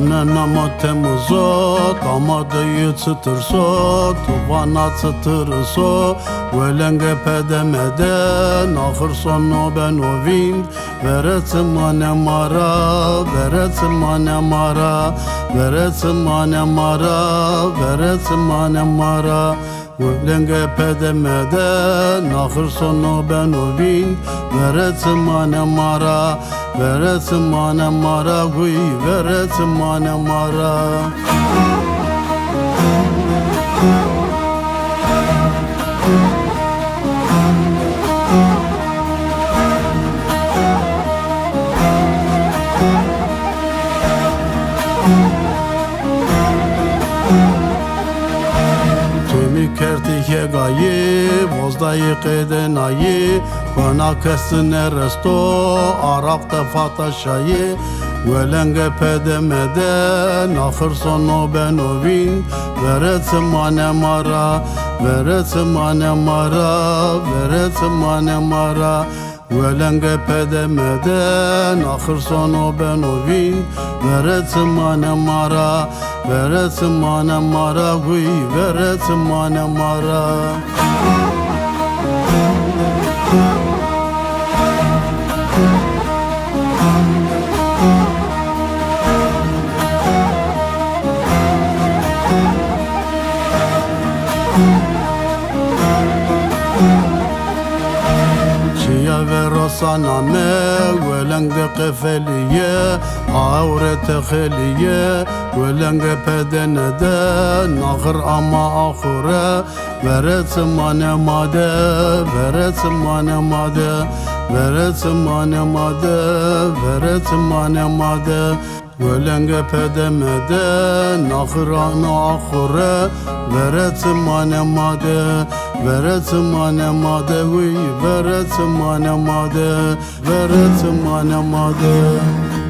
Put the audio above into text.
nama temuzo Damadıyı çıtırso Tuvana çıtırso Velenge pedemeden Ahır sonu ben o vind Veretim mara Veretim mane mara Veretim mane mara Veretim mane mara Velenge pedemeden Ahır sonu ben o vind Veretim mane mara Veretim mane mara Huy veretim mane mara. Tümü kertike gayı Vozdayı keden ayı Bana kessin eresto Arakta fataşayı Velenge pedemeden Ahır sonu ben ovin. Veretim mane mara Veretim mane mara Veretim mane mara Velenge pedemeden Ahır sonu ben ovin Veretim mane mara Veretim mane mara Huy veretim mane mara ve rosaname Velenge kefeliye Avrete kheliye Velenge pedenede Nahır ama ahure Veretim mane made Veretim mane made Veretim mane made Veretim mane made Velenge pedemede Nahırana ahure Veretim mane made Veretim mane made Huy veretim mane made Veretim mane made